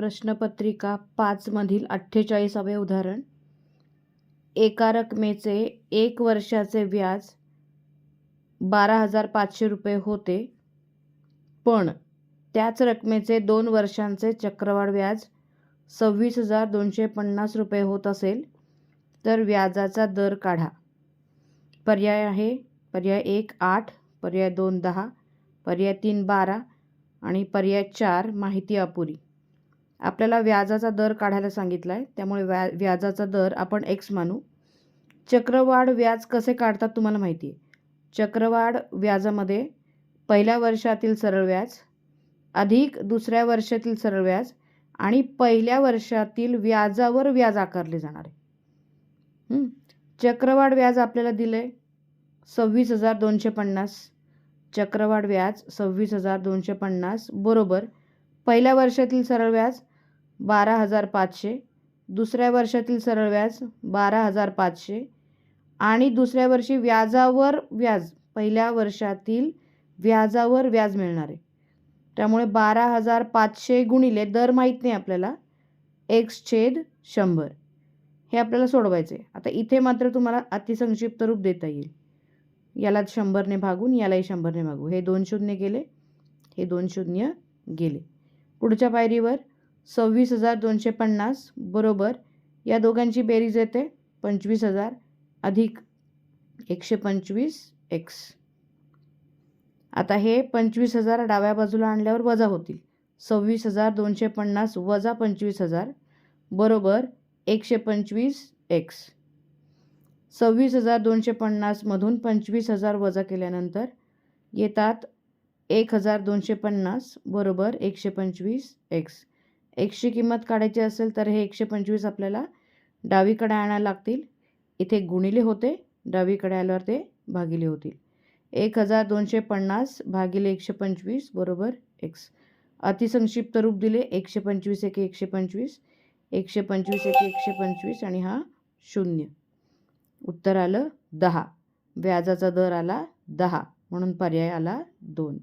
प्रश्नपत्रिका पाचमधील अठ्ठेचाळीसावे उदाहरण. एका रकमेचे एक वर्षाचे व्याज बारा हजार पाचशे रुपये होते. पण त्याच रकमेचे दोन वर्षांचे चक्रवाढ व्याज सव्वीस हजार दोनशे पन्नास रुपये होत असेल तर व्याजाचा दर काढा. पर्याय आहे पर्याय एक आठ पर्याय दोन दहा पर्याय तीन बारा आणि पर्याय चार माहिती अपुरी. आपल्याला व्याजाचा दर काढायला सांगितला आहे त्यामुळे व्या व्याजाचा दर आपण एक्स मानू. चक्रवाढ व्याज कसे काढतात तुम्हाला माहिती आहे. चक्रवाढ व्याजामध्ये पहिल्या वर्षातील सरळ व्याज अधिक दुसऱ्या वर्षातील सरळ व्याज आणि पहिल्या वर्षातील व्याजावर व्याज आकारले जाणार आहे. चक्रवाढ व्याज आपल्याला दिलं आहे सव्वीस हजार दोनशे पन्नास. चक्रवाढ व्याज सव्वीस हजार दोनशे पन्नास बरोबर पहिल्या वर्षातील सरळ व्याज बारा हजार पाचशे दुसऱ्या वर्षातील सरळ व्याज बारा हजार पाचशे आणि दुसऱ्या वर्षी व्याजावर व्याज पहिल्या वर्षातील व्याजावर व्याज मिळणार. आहे त्यामुळे बारा हजार पाचशे गुणिले दर माहीत नाही आपल्याला. एक्स छेद शंभर. हे आपल्याला सोडवायचे. आहे आता इथे मात्र तुम्हाला अतिसंक्षिप्त रूप देता येईल. याला शंभरने भागून यालाही शंभरने भागू. हे दोन शून्य गेले. हे दोन शून्य गेले. पुढच्या पायरीवर सव्वीस हजार दोनशे पन्नास बरोबर. या दोघांची बेरीज येते पंचवीस हजार अधिक एकशे पंचवीस एक्स. आता हे पंचवीस हजार डाव्या बाजूला आणल्यावर वजा होतील. सव्वीस हजार दोनशे पन्नास वजा पंचवीस हजार बरोबर. एकशे पंचवीस एक्स. सव्वीस हजार दोनशे पन्नासमधून पंचवीस हजार वजा केल्यानंतर येतात एक हजार दोनशे पन्नास बरोबर. एकशे पंचवीस एक्स. एकशे किंमत काढायची असेल तर हे एकशे पंचवीस आपल्याला डावीकडे आणायला लागतील. इथे गुणिले होते डावीकडे आल्यावर ते भागिले होतील. एक हजार दोनशे पन्नास भागिले एकशे पंचवीस बरोबर एक्स. अतिसंक्षिप्त रूप दिले एकशे पंचवीस एके एकशे पंचवीस. एकशे पंचवीस एके एकशे पंचवीस आणि हा शून्य. उत्तर आलं दहा. व्याजाचा दर आला दहा म्हणून पर्याय आला दोन.